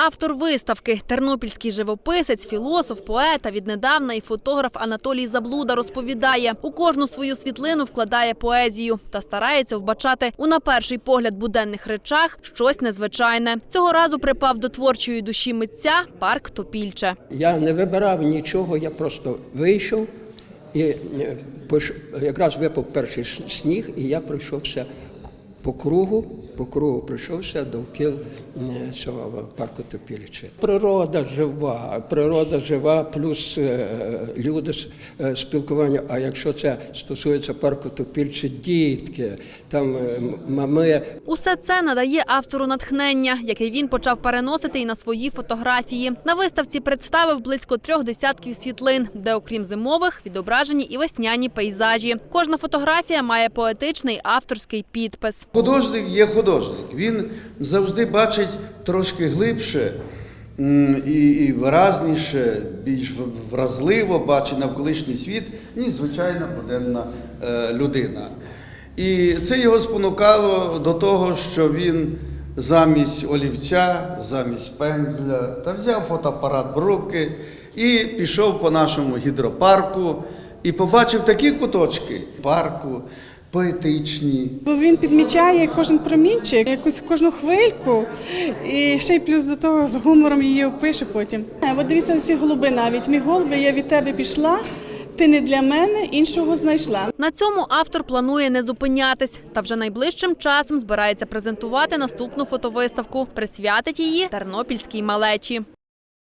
Автор виставки тернопільський живописець, філософ, поет, а віднедавна і фотограф Анатолій Заблуда розповідає, у кожну свою світлину вкладає поезію та старається вбачати у на перший погляд буденних речах щось незвичайне. Цього разу припав до творчої душі митця парк Топільче. Я не вибирав нічого, я просто вийшов і е, якраз випав перший сніг, і я пройшовся по кругу, по кругу пройшовся довкіл е, цього парку Топіліче. Природа жива, природа жива, плюс е, люди е, спілкування. А якщо це стосується парку Топільче, дітки, там мами, Усе це надає автору натхнення, яке він почав переносити і на свої фотографії. На виставці представив близько трьох десятків світлин, де, окрім зимових, відображені і весняні пейзажі. Кожна фотографія має поетичний авторський підпис. Художник є художник. Він завжди бачить трошки глибше і, і виразніше, більш вразливо бачить навколишній світ, ніж звичайна буденна е, людина. І це його спонукало до того, що він замість олівця, замість пензля та взяв фотоапарат в і пішов по нашому гідропарку і побачив такі куточки парку поетичні, Бо він підмічає кожен промінчик, якусь кожну хвильку, і ще й плюс до того з гумором її опише потім. От дивіться на ці голуби навіть. Мій голуби, я від тебе пішла, ти не для мене, іншого знайшла. На цьому автор планує не зупинятись та вже найближчим часом збирається презентувати наступну фотовиставку. Присвятить її тернопільській малечі.